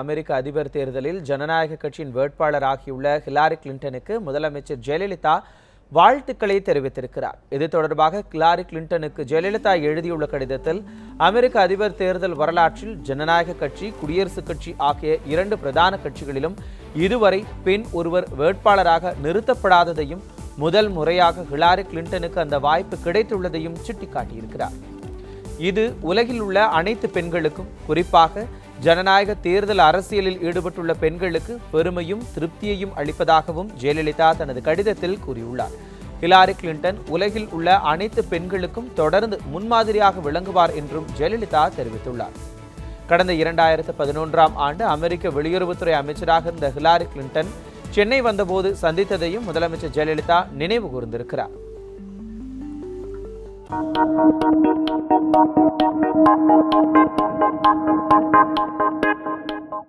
அமெரிக்க அதிபர் தேர்தலில் ஜனநாயக கட்சியின் வேட்பாளராகியுள்ள ஹிலாரி கிளின்டனுக்கு முதலமைச்சர் ஜெயலலிதா வாழ்த்துக்களை தெரிவித்திருக்கிறார். இது தொடர்பாக கிலாரி கிளின்டனுக்கு ஜெயலலிதா எழுதியுள்ள கடிதத்தில் அமெரிக்க அதிபர் தேர்தல் வரலாற்றில் ஜனநாயக கட்சி குடியரசுக் கட்சி ஆகிய இரண்டு பிரதான கட்சிகளிலும் இதுவரை பெண் ஒருவர் வேட்பாளராக நிறுத்தப்படாததையும் முதல் முறையாக ஹிலாரி கிளின்டனுக்கு அந்த வாய்ப்பு கிடைத்துள்ளதையும் சுட்டிக்காட்டியிருக்கிறார். இது உலகில் உள்ள அனைத்து பெண்களுக்கும் குறிப்பாக ஜனநாயக தேர்தல் அரசியலில் ஈடுபட்டுள்ள பெண்களுக்கு பெருமையும் திருப்தியையும் அளிப்பதாகவும் ஜெயலலிதா தனது கடிதத்தில் கூறியுள்ளார். ஹிலாரி கிளின்டன் உலகில் உள்ள அனைத்து பெண்களுக்கும் தொடர்ந்து முன்மாதிரியாக விளங்குவார் என்றும் ஜெயலலிதா தெரிவித்துள்ளார். கடந்த இரண்டாயிரத்து பதினொன்றாம் ஆண்டு அமெரிக்க வெளியுறவுத்துறை அமைச்சராக இருந்த ஹிலாரி கிளின்டன் சென்னை வந்தபோது சந்தித்ததையும் முதலமைச்சர் ஜெயலலிதா நினைவு கூர்ந்திருக்கிறார். Thank you.